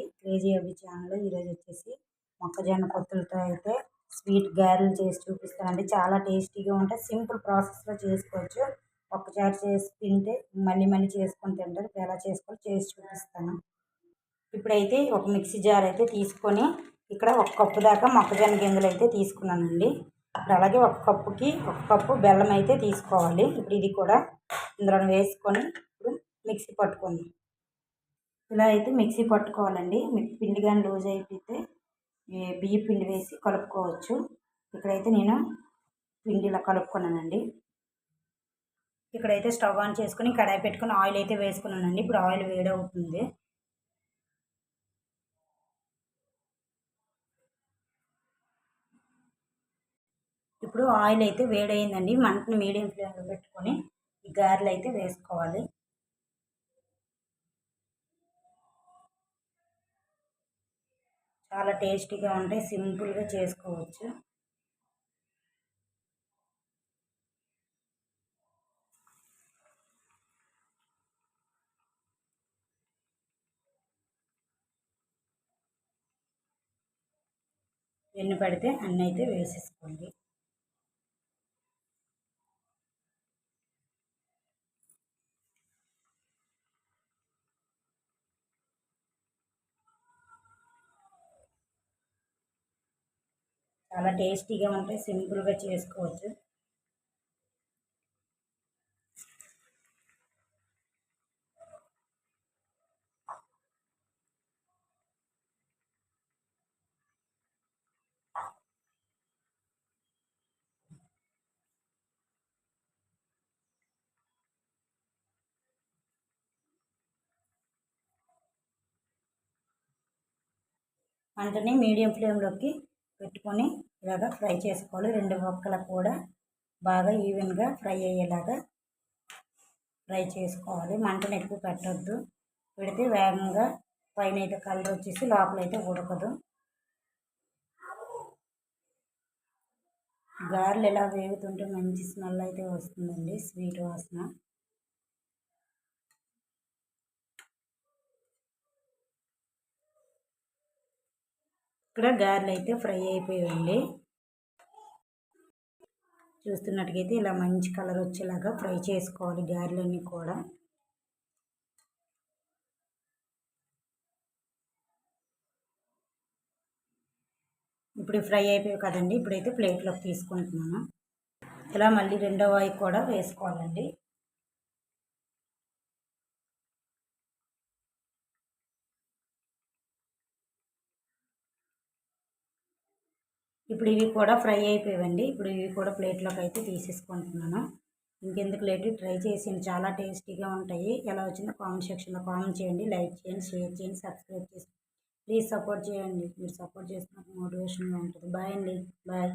Crazy అవి channel ఈరోజు వచ్చేసి మొక్కజొన్న పొత్తులతో అయితే స్వీట్ గారెలు చేసి చూపిస్తానండి. చాలా టేస్టీగా ఉంటాయి. సింపుల్ ప్రాసెస్లో చేసుకోవచ్చు. ఒక్కసారి చేసి తింటే మళ్ళీ మళ్ళీ చేసుకొని తింటారు. ఎలా చేసుకొని చేసి చూపిస్తాను. ఇప్పుడైతే ఒక మిక్సీ జార్ అయితే తీసుకొని ఇక్కడ ఒక కప్పు దాకా మొక్కజొన్న గింజలు అయితే తీసుకున్నానండి. ఇప్పుడు అలాగే ఒక కప్పుకి ఒక కప్పు బెల్లం అయితే తీసుకోవాలి. ఇప్పుడు ఇది కూడా ఇందులో వేసుకొని ఇప్పుడు మిక్సీ పట్టుకుందాం. ఇలా అయితే మిక్సీ పట్టుకోవాలండి. పిండి కానీ లూజ్ అయిపోతే బియ్య పిండి వేసి కలుపుకోవచ్చు. ఇక్కడైతే నేను పిండి ఇలా కలుపుకున్నానండి. ఇక్కడైతే స్టవ్ ఆన్ చేసుకుని కడాయి పెట్టుకుని ఆయిల్ అయితే వేసుకున్నానండి. ఇప్పుడు ఆయిల్ వేడవుతుంది. ఇప్పుడు ఆయిల్ అయితే వేడైందండి మంటను మీడియం ఫ్లేమ్లో పెట్టుకొని ఈ గారెలు అయితే వేసుకోవాలి. చాలా టేస్టీగా ఉంటాయి. సింపుల్గా చేసుకోవచ్చు. ఎన్ని పడితే అన్నీ అయితే వేసేసుకోండి. చాలా టేస్టీగా ఉంటాయి సింపుల్గా చేసుకోవచ్చు. మంటని మీడియం ఫ్లేమ్లోకి పెట్టుకొని ఇలాగ ఫ్రై చేసుకోవాలి. రెండు ముక్కలు కూడా బాగా ఈవెన్గా ఫ్రై అయ్యేలాగా ఫ్రై చేసుకోవాలి. మంటను ఎక్కువ పెట్టద్దు. పెడితే వేగంగా పైన అయితే కలర్ వచ్చేసి లోపల అయితే ఉడకదు. గారెలు ఇలా వేగుతుంటే మంచి స్మెల్ అయితే వస్తుందండి. స్వీట్ వాసన. ఇక్కడ గారెలు అయితే ఫ్రై అయిపోయాయండి. చూస్తున్నట్టుగైతే ఇలా మంచి కలర్ వచ్చేలాగా ఫ్రై చేసుకోవాలి గారెలన్నీ కూడా. ఇప్పుడు ఫ్రై అయిపోయాయి కదండి ఇప్పుడైతే ప్లేట్లోకి తీసుకుంటున్నాను. ఇలా మళ్ళీ రెండో వాయి కూడా వేసుకోవాలండి. ఇప్పుడు ఇవి కూడా ఫ్రై అయిపోయాయండి ఇప్పుడు ఇవి కూడా ప్లేట్లోకి అయితే తీసేసుకుంటున్నాను. ఇంకెందుకు లేట్ ట్రై చేసింది చాలా టేస్టీగా ఉంటాయి. ఎలా వచ్చిందో కామెంట్ సెక్షన్లో కామెంట్ చేయండి. లైక్ చేయండి షేర్ చేయండి సబ్స్క్రైబ్ చేసి ప్లీజ్ సపోర్ట్ చేయండి. మీరు సపోర్ట్ చేసినప్పుడు మోటివేషన్గా ఉంటుంది. బాయ్ అండి. బాయ్.